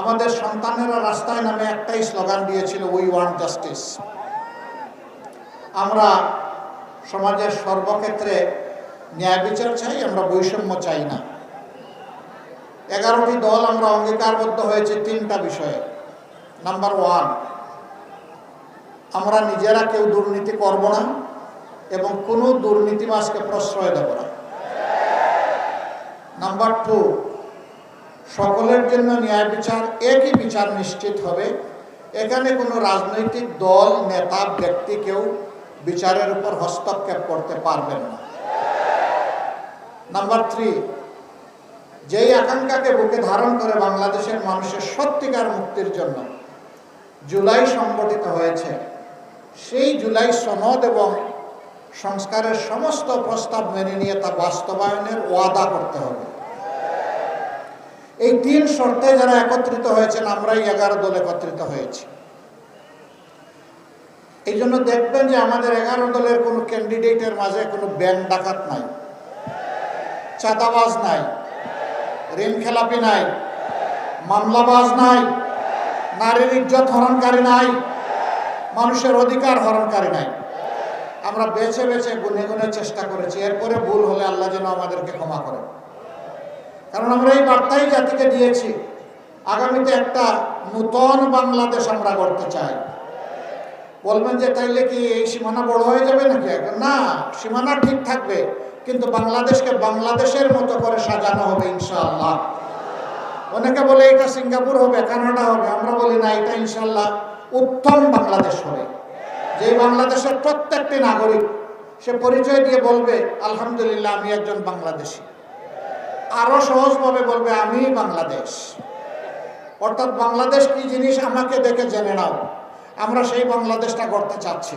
আমাদের সন্তানেরা রাস্তায় নামে একটাই স্লোগান দিয়েছিল উই ওয়ান্ট জাস্টিস আমরা সমাজের সর্বক্ষেত্রে ন্যায় বিচার চাই, আমরা বৈষম্য চাই না। এগারোটি দল আমরা অঙ্গীকারবদ্ধ হয়েছে তিনটা বিষয়ে। নাম্বার ওয়ান আমরা নিজেরা কেউ দুর্নীতি করব না এবং কোনো দুর্নীতিবাজকে প্রশ্রয় দেব না। নাম্বার টু সকলের জন্য ন্যায় বিচার, একই বিচার নিশ্চিত হবে। এখানে কোনো রাজনৈতিক দল, নেতা, ব্যক্তি কেউ বিচারের উপর হস্তক্ষেপ করতে পারবেন না। নাম্বার থ্রি যেই আকাঙ্ক্ষাকে বুকে ধারণ করে বাংলাদেশের মানুষের সত্যিকার মুক্তির জন্য জুলাই সংগঠিত হয়েছে, সেই জুলাই সনদ এবং সংস্কারের সমস্ত প্রস্তাব মেনে নিয়ে তা বাস্তবায়নের ওয়াদা করতে হবে। এই তিন শর্তে যারা একত্রিত হয়েছেন, আমরাই এগারো দল একত্রিত হয়েছি। এই জন্য দেখবেন যে আমাদের এগারো দলের কোনো ক্যান্ডিডেটের মাঝে কোনো ব্যাংক ডাকাত নাই, চাঁদাবাজ নাই, ঋণ খেলাপি নাই, মামলাবাজ নাই, নারীর ইজ্জত হরণকারী নাই, মানুষের অধিকার হরণকারী নাই। আমরা বেছে বেছে গুনে গুনে চেষ্টা করেছি, এরপরে ভুল হলে আল্লাহ যেন আমাদেরকে ক্ষমা করেন। কারণ আমরা এই বার্তাই জাতিকে দিয়েছি। আগামীতে একটা নূতন বাংলাদেশ আমরা গড়তে চাই। বলবেন যে, তাইলে কি এই সীমানা বড় হয়ে যাবে নাকি? না, সীমানা ঠিক থাকবে, কিন্তু বাংলাদেশকে বাংলাদেশের মতো করে সাজানো হবে ইনশাআল্লাহ। অনেকে বলে, এটা সিঙ্গাপুর হবে, কানাডা হবে। আমরা বলি, না, এটা ইনশাল্লাহ উত্তম বাংলাদেশ হবে। যে বাংলাদেশের প্রত্যেকটি নাগরিক, সে পরিচয় দিয়ে বলবে, আলহামদুলিল্লাহ, আমি একজন বাংলাদেশি। আরও সহজভাবে বলবে, আমি বাংলাদেশ। অর্থাৎ বাংলাদেশ কি জিনিস আমাকে দেখে জেনে নাও। আমরা সেই বাংলাদেশটা করতে চাচ্ছি।